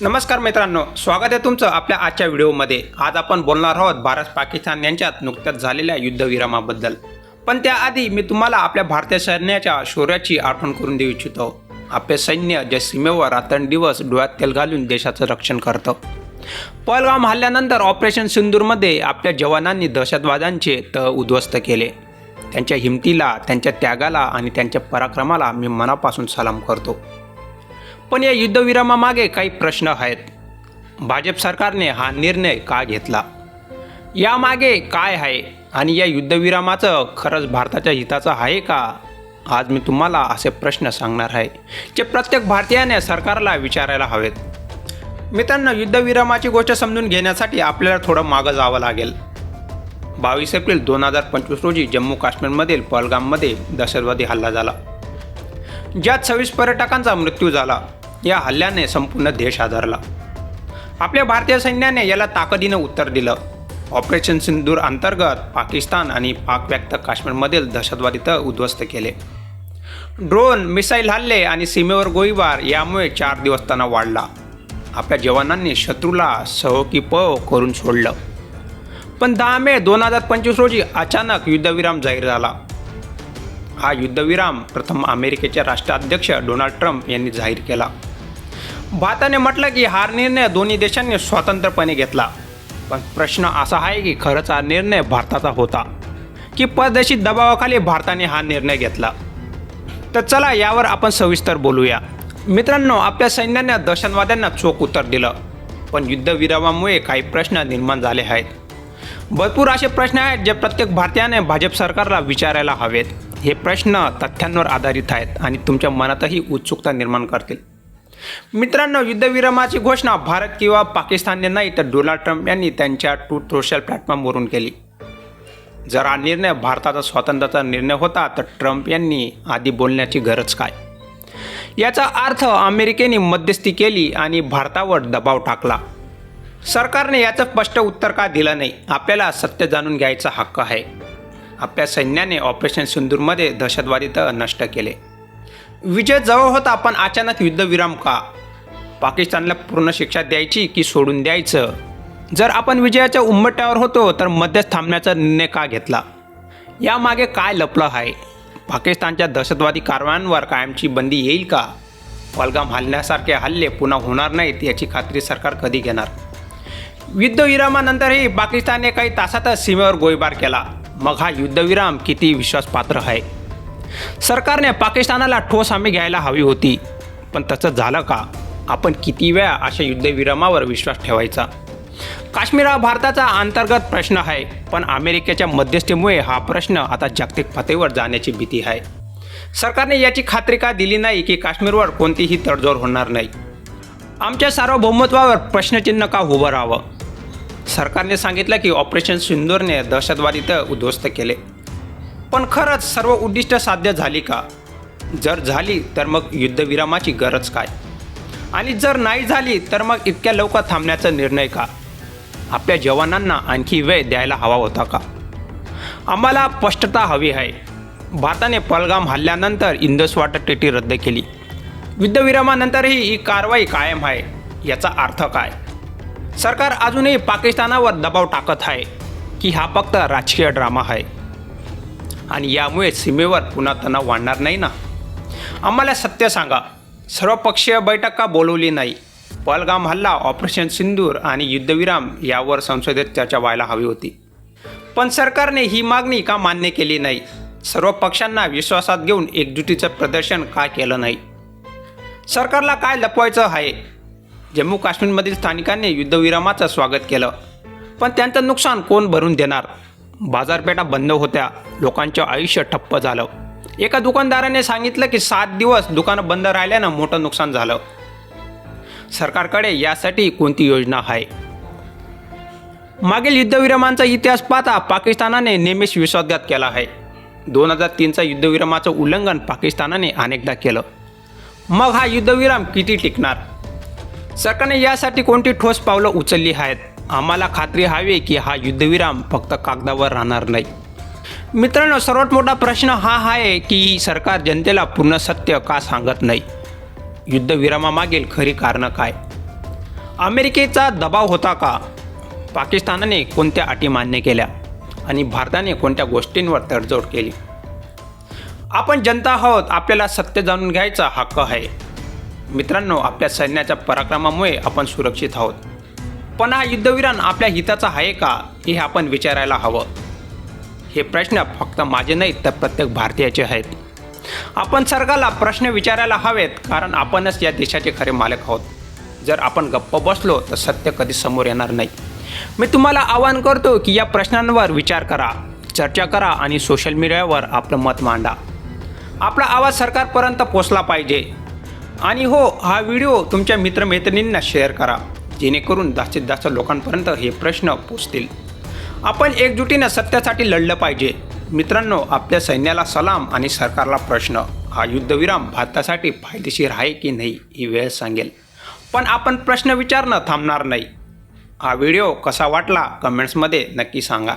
नमस्कार मित्रांनो स्वागत आहे तुमचं आपल्या आजच्या व्हिडिओमध्ये. आज आपण बोलणार आहोत भारत पाकिस्तान यांच्यात नुकत्याच झालेल्या युद्धविरामाबद्दल. पण त्याआधी मी तुम्हाला आपल्या भारतीय सैन्याच्या शौर्याची आठवण करून देऊ इच्छितो. आपले सैन्य जे सीमेवर रात्रंदिवस डोळ्यात तेल घालून देशाचं रक्षण करतं. पहलगाम हल्ल्यानंतर ऑपरेशन सिंदूरमध्ये आपल्या जवानांनी दहशतवाद्यांचे तळ उद्ध्वस्त केले. त्यांच्या हिमतीला त्यांच्या त्यागाला आणि त्यांच्या पराक्रमाला मी मनापासून सलाम करतो. पण या युद्धविरामामागे काही प्रश्न आहेत. भाजप सरकारने हा निर्णय का घेतला? यामागे काय आहे? आणि या युद्धविरामाचं खरंच भारताच्या हिताचं आहे का? आज मी तुम्हाला असे प्रश्न सांगणार आहे जे प्रत्येक भारतीयाने सरकारला विचारायला हवेत. मित्रांनो युद्धविरामाची गोष्ट समजून घेण्यासाठी आपल्याला थोडं मागं जावं लागेल. बावीस एप्रिल दोन हजार पंचवीस रोजी जम्मू काश्मीरमधील पहलगाममध्ये दहशतवादी हल्ला झाला ज्यात सव्वीस पर्यटकांचा मृत्यू झाला. या हल्ल्याने संपूर्ण देश आधारला. आपल्या भारतीय सैन्याने याला ताकदीनं उत्तर दिलं. ऑपरेशन सिंदूर अंतर्गत पाकिस्तान आणि पाकव्याप्त काश्मीरमधील दहशतवादी तळ उद्ध्वस्त केले. ड्रोन मिसाईल हल्ले आणि सीमेवर गोळीबार यामुळे चार दिवस तणाव वाढला. आपल्या जवानांनी शत्रूला सहोकी पव करून सोडलं. पण दहा मे दोन हजार पंचवीस रोजी अचानक युद्धविराम जाहीर झाला. हा युद्धविराम प्रथम अमेरिकेचे राष्ट्राध्यक्ष डोनाल्ड ट्रम्प यांनी जाहीर केला. भारताने म्हटलं की हा निर्णय दोन्ही देशांनी स्वतंत्रपणे घेतला. पण प्रश्न असा आहे की खरंच हा निर्णय भारताचा होता की परदेशी दबावाखाली भारताने हा निर्णय घेतला. तर चला यावर आपण सविस्तर बोलूया. मित्रांनो आपल्या सैन्याने दहशतवाद्यांना चोख उत्तर दिलं. पण युद्धविरामामुळे काही प्रश्न निर्माण झाले आहेत. भरपूर असे प्रश्न आहेत जे प्रत्येक भारतीयाने भाजप सरकारला विचारायला हवेत. हे प्रश्न तथ्यांवर आधारित आहेत आणि तुमच्या मनातही उत्सुकता निर्माण करतील. मित्रांनो युद्धविरामाची घोषणा भारत किंवा पाकिस्तानने नाही तर डोनाल्ड ट्रम्प यांनी त्यांच्या टू सोशल प्लॅटफॉर्मवरून केली. जर हा निर्णय भारताचा स्वातंत्र्याचा निर्णय होता तर ट्रम्प यांनी आधी बोलण्याची गरज काय? याचा अर्थ अमेरिकेने मध्यस्थी केली आणि भारतावर दबाव टाकला. सरकारने याचं स्पष्ट उत्तर का दिलं नाही? आपल्याला सत्य जाणून घ्यायचा हक्क आहे. आपल्या सैन्याने ऑपरेशन सिंदूरमध्ये दहशतवादी तर नष्ट केले. विजय जवळ होता पण अचानक युद्धविराम का? पाकिस्तानला पूर्ण शिक्षा द्यायची की सोडून द्यायचं? जर आपण विजयाच्या उंबट्यावर होतो तर मध्येच थांबण्याचा निर्णय का घेतला? यामागे काय लपलं आहे? पाकिस्तानच्या दहशतवादी कारवायांवर कायमची बंदी येईल का? पलगाम हल्ल्यासारखे हल्ले पुन्हा होणार नाहीत याची खात्री सरकार कधी घेणार? युद्धविरामानंतरही पाकिस्तानने काही तासातच सीमेवर गोळीबार केला. मग हा युद्धविराम किती विश्वासपात्र आहे? सरकारने पाकिस्तानाला ठोस हमी घ्यायला हवी होती. पण तसं झालं का? आपण किती वेळा अशा युद्धविरामावर विश्वास ठेवायचा? काश्मीर हा भारताचा अंतर्गत प्रश्न आहे पण अमेरिकेच्या मध्यस्थीमुळे हा प्रश्न आता जागतिक पातळीवर जाण्याची भीती आहे. सरकारने याची खात्री का दिली नाही की काश्मीरवर कोणतीही तडजोड होणार नाही? आमच्या सार्वभौमत्वावर प्रश्नचिन्ह का उभं राहावं? सरकारने सांगितलं की ऑपरेशन सिंदूरने दहशतवादी तर उद्ध्वस्त केले. पण खरंच सर्व उद्दिष्ट साध्य झाली का? जर झाली तर मग युद्धविरामाची गरज काय? आणि जर नाही झाली तर मग इतक्या लवकर थांबण्याचा निर्णय का? आपल्या जवानांना आणखी वेळ द्यायला हवा होता का? आम्हाला स्पष्टता हवी आहे. भारताने पलगाम हल्ल्यानंतर इंदस वॉटर ट्रीटी रद्द केली. युद्धविरामानंतरही ही कारवाई कायम आहे याचा अर्थ काय? सरकार अजूनही पाकिस्तानावर दबाव टाकत आहे की हा फक्त राजकीय ड्रामा आहे. आणि यामुळे सीमेवर पुन्हा तणाव वाढणार नाही ना? आम्हाला सत्य सांगा. सर्वपक्षीय बैठक का बोलवली नाही. पलगाम हल्ला ऑपरेशन सिंदूर आणि युद्धविराम यावर संसदेत चर्चा व्हायला हवी होती. पण सरकारने ही मागणी का मान्य केली नाही? सर्व पक्षांना विश्वासात घेऊन एकजुटीचं प्रदर्शन का केलं नाही? सरकारला काय लपवायचं आहे? जम्मू काश्मीरमधील स्थानिकांनी युद्धविरामाचं स्वागत केलं. पण त्यांचं नुकसान कोण भरून देणार? बाजारपेठा बंद होत्या. लोकांचं आयुष्य ठप्प झालं. एका दुकानदाराने सांगितलं की सात दिवस दुकानं बंद राहिल्यानं मोठं नुकसान झालं. सरकारकडे यासाठी कोणती योजना आहे? मागील युद्धविरामांचा इतिहास पाहता पाकिस्तानाने नेहमीच विश्वासघात केला आहे. दोन हजार तीनचा युद्धविरामाचं उल्लंघन पाकिस्तानाने अनेकदा केलं. मग हा युद्धविराम किती टिकणार? सरकारने यासाठी कोणती ठोस पावलं उचलली आहेत? आम्हाला खात्री हवी की हा युद्धविराम फक्त कागदावर राहणार नाही. मित्रांनो सर्वात मोठा प्रश्न हा आहे की सरकार जनतेला पूर्ण सत्य का सांगत नाही? युद्धविरामामागील खरी कारणं काय? अमेरिकेचा दबाव होता का? पाकिस्तानाने कोणत्या अटी मान्य केल्या? आणि भारताने कोणत्या गोष्टींवर तडजोड केली? आपण जनता आहोत आपल्याला सत्य जाणून घ्यायचा हक्क आहे. मित्रांनो आपल्या सैन्याच्या पराक्रमामुळे आपण सुरक्षित आहोत. पण हा युद्धविरान आपल्या हिताचा आहे का हे आपण विचारायला हवं. हे प्रश्न फक्त माझे नाहीत तर प्रत्येक भारतीयाचे आहेत. आपण सरकारला प्रश्न विचारायला हवेत कारण आपणच या देशाचे खरे मालक आहोत. जर आपण गप्प बसलो तर सत्य कधी समोर येणार नाही. मी तुम्हाला आवाहन करतो की या प्रश्नांवर विचार करा चर्चा करा आणि सोशल मीडियावर आपलं मत मांडा. आपला आवाज सरकारपर्यंत पोचला पाहिजे. आणि हो हा व्हिडिओ तुमच्या मित्रमैत्रिणींना शेअर करा. जेणेकरून जास्तीत जास्त लोकांपर्यंत हे प्रश्न पोचतील. आपण एकजुटीनं सत्यासाठी लढलं पाहिजे. मित्रांनो आपल्या सैन्याला सलाम आणि सरकारला प्रश्न. हा युद्धविराम भारतासाठी फायदेशीर आहे की नाही ही वेळ सांगेल. पण आपण प्रश्न विचारणं थांबणार नाही. हा व्हिडिओ कसा वाटला कमेंट्समध्ये नक्की सांगा.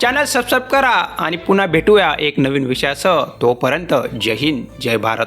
चॅनल सबस्क्राईब करा आणि पुन्हा भेटूया एक नवीन विषयासह. तोपर्यंत जय हिंद जय भारत.